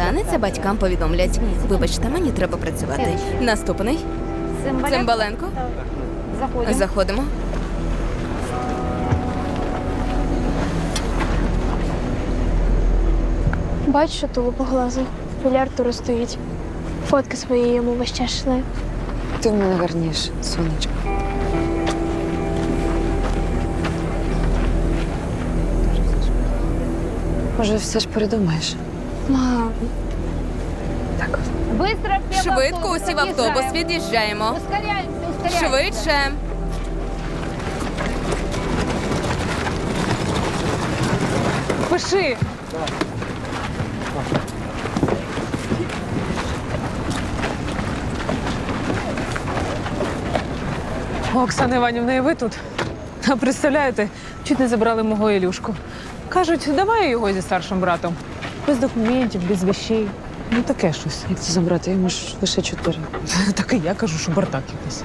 станеться, батькам повідомлять. Вибачте, мені треба працювати. Наступний Цимбаленко. Заходимо. Заходимо. Бач, що тулу поглазив. Біля Артура стоїть. Фотки свої йому весь час шли. Ти в мене гарніш, сонечко. Може, все ж передумаєш? Мам, Так. Швидко автобус, усі в автобус від'їжджаємо. від'їжджаємо. Ускоряємося, ускоряємося. Швидше. Пиши. Оксана Іванівна, і ви тут? А представляєте, чуть не забрали мого Ілюшку. Кажуть, давай його зі старшим братом. Без документів, без вещей. Ну таке щось. Як це забрати? Йому ж лише чотири. Так і я кажу, що бардак якийсь.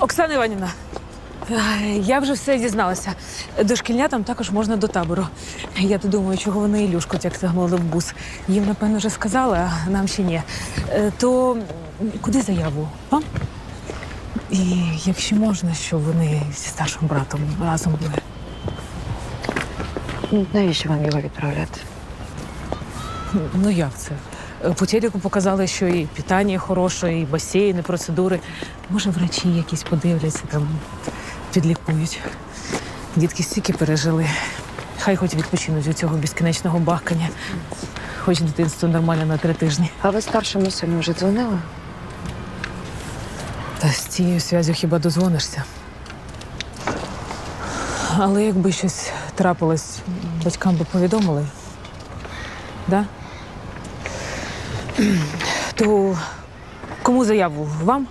Оксана Іванівна, я вже все дізналася. Дошкільнятам також можна до табору. Я то думаю, чого вони Ілюшку тягнули в бус. Їм, напевно, вже сказали, а нам ще ні. Е, То куди заяву? Вам? І якщо можна, щоб вони зі старшим братом разом були. Ну, Навіщо вам його відправляти? Ну як це? Е, По телеку показали, що і питання хороше, і басейни, процедури. Може, врачі якісь подивляться, там підлікують. Дітки стільки пережили. Хай хоч відпочинуть від цього безкінечного бахкання. Хоч дитинство нормальне на три тижні. А ви старшому сину вже дзвонили? Та з цією зв'язю хіба дозвонишся. Але якби щось трапилось, батькам би повідомили. Да? То кому заяву? Вам?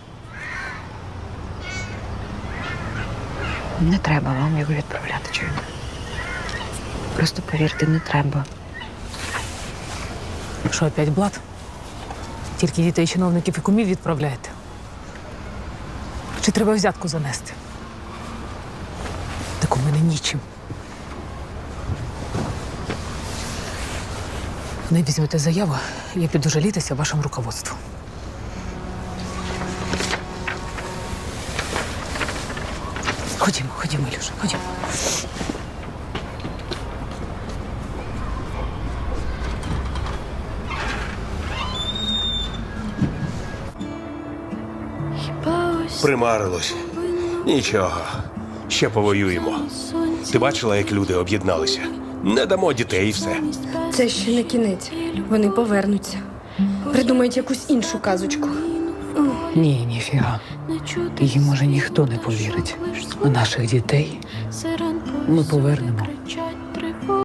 Не треба вам його відправляти, чуєте? Просто повірте, не треба. Що, опять блат? Тільки дітей чиновників і кумів відправляєте? Чи треба взятку занести? Так у мене нічим. Не візьмете заяву, я піду жалітися вашому руководству. Ходімо, ходімо, Ілюша, ходімо. Примарилось. Нічого. Ще повоюємо. Ти бачила, як люди об'єдналися? Не дамо дітей і все. Це ще не кінець. Вони повернуться. Придумають якусь іншу казочку. Ні, ніфіга. Їм може ніхто не повірить. А наших дітей ми повернемо